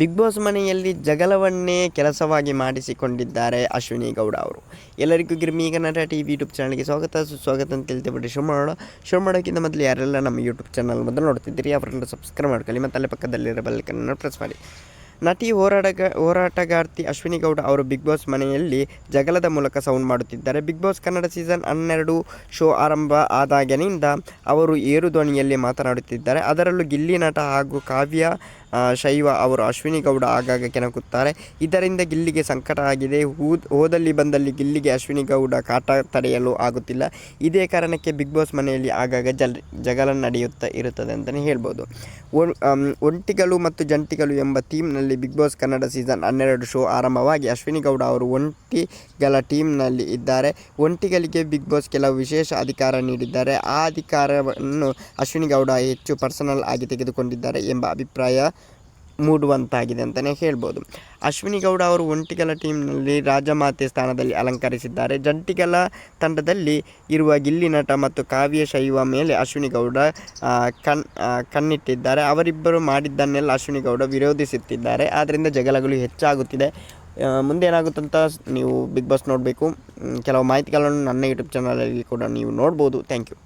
Big boss ಮನೆಯಲ್ಲಿ ಜಗಳವನ್ನೇ ಕೆಲಸವಾಗಿ ಮಾಡಿಸಿಕೊಂಡಿದ್ದಾರೆ ಅಶ್ವಿನಿ ಗೌಡ ಅವರು. ಎಲ್ಲರಿಗೂ ಗಿರ್ಮಿ ನಟ ಟಿ ವಿ ಯೂಟ್ಯೂಬ್ ಚಾನಲ್ಗೆ ಸ್ವಾಗತ. ಸುಸ್ವಾಗತ ಅಂತ ತಿಳಿದುಬಿಟ್ಟು ಶುರು ಮಾಡೋಣ. ಶುರು ಮಾಡೋಕ್ಕಿಂತ ಮೊದಲು ಯಾರೆಲ್ಲ ನಮ್ಮ ಯೂಟ್ಯೂಬ್ ಚಾನಲ್ ಮೊದಲು ನೋಡ್ತಿದ್ದೀರಿ, ಅವರನ್ನು ಸಬ್ಸ್ಕ್ರೈಬ್ ಮಾಡ್ಕೊಳ್ಳಿ ಮತ್ತು ಅಲ್ಲೇ ಪಕ್ಕದಲ್ಲಿರೋ ಬೆಲ್ಲಕ್ಕನ್ನು ಪ್ರೆಸ್ ಮಾಡಿ. ನಟಿ ಹೋರಾಟಗ, ಹೋರಾಟಗಾರ್ತಿ ಅಶ್ವಿನಿ ಗೌಡ ಅವರು ಬಿಗ್ ಬಾಸ್ ಮನೆಯಲ್ಲಿ ಜಗಳದ ಮೂಲಕ ಸೌಂಡ್ ಮಾಡುತ್ತಿದ್ದಾರೆ. ಬಿಗ್ ಬಾಸ್ ಕನ್ನಡ ಸೀಸನ್ ಹನ್ನೆರಡು ಶೋ ಆರಂಭ ಆದಾಗಿನಿಂದ ಅವರು ಏರು ಧ್ವನಿಯಲ್ಲಿ ಮಾತನಾಡುತ್ತಿದ್ದಾರೆ. ಅದರಲ್ಲೂ ಗಿಲ್ಲಿ ನಟ ಹಾಗೂ ಕಾವ್ಯ ಶೈವ ಅವರು ಅಶ್ವಿನಿ ಗೌಡ ಆಗಾಗ ಕೆಣಕುತ್ತಾರೆ. ಇದರಿಂದ ಗಿಲ್ಲಿಗೆ ಸಂಕಟ ಆಗಿದೆ. ಹೂದ್, ಹೋದಲ್ಲಿ ಬಂದಲ್ಲಿ ಗಿಲ್ಲಿಗೆ ಅಶ್ವಿನಿ ಗೌಡ ಕಾಟ ತಡೆಯಲು ಆಗುತ್ತಿಲ್ಲ. ಇದೇ ಕಾರಣಕ್ಕೆ ಬಿಗ್ ಬಾಸ್ ಮನೆಯಲ್ಲಿ ಆಗಾಗ ಜಲ್ ಜಗಳ ನಡೆಯುತ್ತಾ, ಇರುತ್ತದೆ ಅಂತಲೇ ಹೇಳ್ಬೋದು. ಒಂಟಿಗಳು ಮತ್ತು ಜಂಟಿಗಳು ಎಂಬ ಥೀಮ್ನಲ್ಲಿ ಬಿಗ್ ಬಾಸ್ ಕನ್ನಡ ಸೀಸನ್ ಹನ್ನೆರಡು ಶೋ ಆರಂಭವಾಗಿ ಅಶ್ವಿನಿ ಗೌಡ ಅವರು ಒಂಟಿಗಳ ಟೀಮ್ನಲ್ಲಿ ಇದ್ದಾರೆ. ಒಂಟಿಗಳಿಗೆ ಬಿಗ್ ಬಾಸ್ ಕೆಲವು ವಿಶೇಷ ಅಧಿಕಾರ ನೀಡಿದ್ದಾರೆ. ಆ ಅಧಿಕಾರವನ್ನು ಅಶ್ವಿನಿ ಗೌಡ ಹೆಚ್ಚು ಪರ್ಸನಲ್ ಆಗಿ ತೆಗೆದುಕೊಂಡಿದ್ದಾರೆ ಎಂಬ ಅಭಿಪ್ರಾಯ ಮೂಡುವಂತಾಗಿದೆ ಅಂತಲೇ ಹೇಳ್ಬೋದು. ಅಶ್ವಿನಿ ಗೌಡ ಅವರು ಒಂಟಿಗಲ ಟೀಮ್ನಲ್ಲಿ ರಾಜಮಾತೆ ಸ್ಥಾನದಲ್ಲಿ ಅಲಂಕರಿಸಿದ್ದಾರೆ. ಜಂಟಿಗಲ ತಂಡದಲ್ಲಿ ಇರುವ ಗಿಲ್ಲಿ ನಟ ಮತ್ತು ಕಾವ್ಯ ಶೈವ ಮೇಲೆ ಅಶ್ವಿನಿ ಗೌಡ ಕಣ್ ಕಣ್ಣಿಟ್ಟಿದ್ದಾರೆ. ಅವರಿಬ್ಬರು ಮಾಡಿದ್ದನ್ನೆಲ್ಲ ಅಶ್ವಿನಿ ಗೌಡ ವಿರೋಧಿಸುತ್ತಿದ್ದಾರೆ. ಆದ್ದರಿಂದ ಜಗಳಗಳು ಹೆಚ್ಚಾಗುತ್ತಿದೆ. ಮುಂದೇನಾಗುತ್ತಂತ ನೀವು ಬಿಗ್ ಬಾಸ್ ನೋಡಬೇಕು. ಕೆಲವು ಮಾಹಿತಿಗಳನ್ನು ನನ್ನ ಯೂಟ್ಯೂಬ್ ಚಾನಲಲ್ಲಿ ಕೂಡ ನೀವು ನೋಡ್ಬೋದು. Thank you.